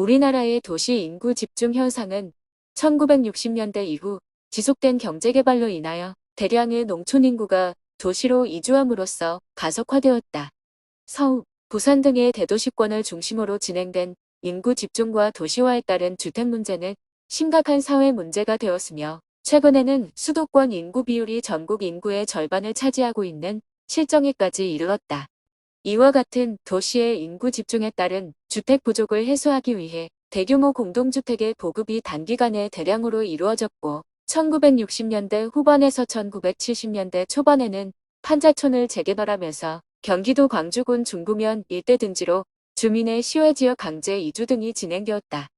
우리나라의 도시 인구 집중 현상은 1960년대 이후 지속된 경제개발로 인하여 대량의 농촌 인구가 도시로 이주함으로써 가속화되었다. 서울, 부산 등의 대도시권을 중심으로 진행된 인구 집중과 도시화에 따른 주택 문제는 심각한 사회 문제가 되었으며 최근에는 수도권 인구 비율이 전국 인구의 절반을 차지하고 있는 실정에까지 이르렀다. 이와 같은 도시의 인구 집중에 따른 주택 부족을 해소하기 위해 대규모 공동주택의 보급이 단기간에 대량으로 이루어졌고 1960년대 후반에서 1970년대 초반에는 판자촌을 재개발하면서 경기도 광주군 중구면 일대 등지로 주민의 시외지역 강제 이주 등이 진행되었다.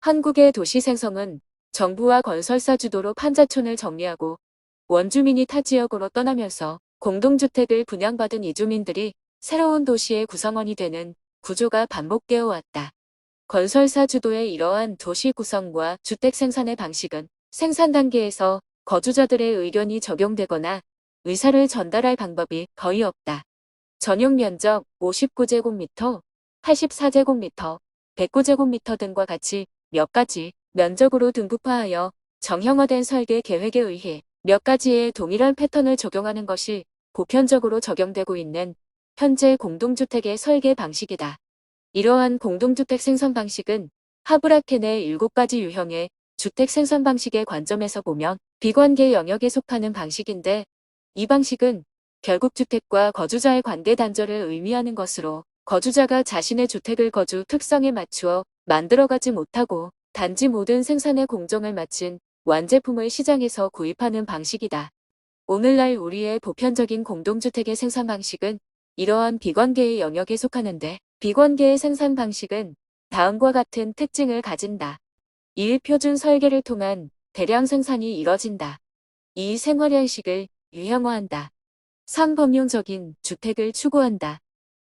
한국의 도시 생성은 정부와 건설사 주도로 판자촌을 정리하고 원주민이 타 지역으로 떠나면서 공동주택을 분양받은 이주민들이 새로운 도시의 구성원이 되는 구조가 반복되어 왔다. 건설사 주도의 이러한 도시 구성과 주택 생산의 방식은 생산 단계에서 거주자들의 의견이 적용되거나 의사를 전달할 방법이 거의 없다. 전용 면적 59제곱미터, 84제곱미터, 109제곱미터 등과 같이 몇 가지 면적으로 등급화하여 정형화된 설계 계획에 의해 몇 가지의 동일한 패턴을 적용하는 것이 보편적으로 적용되고 있는 현재 공동주택의 설계 방식이다. 이러한 공동주택 생산 방식은 하브라켄의 7가지 유형의 주택 생산 방식의 관점에서 보면 비관계 영역에 속하는 방식인데 이 방식은 결국 주택과 거주자의 관계 단절을 의미하는 것으로 거주자가 자신의 주택을 거주 특성에 맞추어 만들어가지 못하고 단지 모든 생산의 공정을 마친 완제품을 시장에서 구입하는 방식이다. 오늘날 우리의 보편적인 공동주택의 생산 방식은 이러한 비관계의 영역에 속하는데 비관계의 생산 방식은 다음과 같은 특징을 가진다. 1. 표준 설계를 통한 대량 생산이 이뤄진다. 2. 생활 양식을 유형화한다. 3. 범용적인 주택을 추구한다.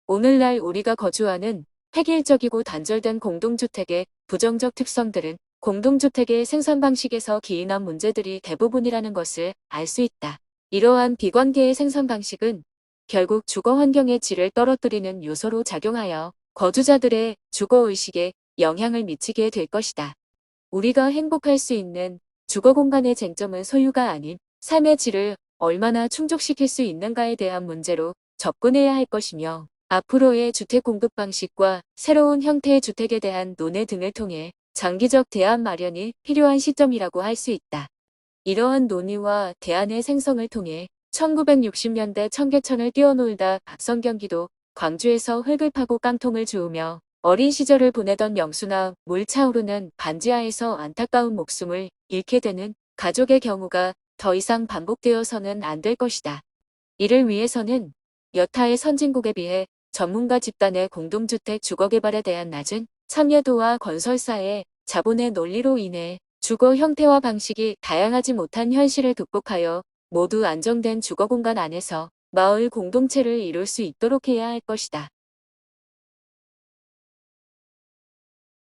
오늘날 우리가 거주하는 획일적이고 단절된 공동주택의 부정적 특성들은 공동주택의 생산 방식에서 기인한 문제들이 대부분이라는 것을 알 수 있다. 이러한 비관계의 생산 방식은 결국 주거 환경의 질을 떨어뜨리는 요소로 작용하여 거주자들의 주거의식에 영향을 미치게 될 것이다. 우리가 행복할 수 있는 주거 공간의 쟁점은 소유가 아닌 삶의 질을 얼마나 충족시킬 수 있는가에 대한 문제로 접근해야 할 것이며 앞으로의 주택 공급 방식과 새로운 형태의 주택에 대한 논의 등을 통해 장기적 대안 마련이 필요한 시점이라고 할 수 있다. 이러한 논의와 대안의 생성을 통해 1960년대 청계천을 뛰어놀다 박성경기도 광주에서 흙을 파고 깡통을 주우며 어린 시절을 보내던 명수나 물 차오르는 반지하에서 안타까운 목숨을 잃게 되는 가족의 경우가 더 이상 반복되어서는 안 될 것이다. 이를 위해서는 여타의 선진국에 비해 전문가 집단의 공동주택 주거개발에 대한 낮은 참여도와 건설사의 자본의 논리로 인해 주거 형태와 방식이 다양하지 못한 현실을 극복하여 모두 안정된 주거 공간 안에서 마을 공동체를 이룰 수 있도록 해야 할 것이다.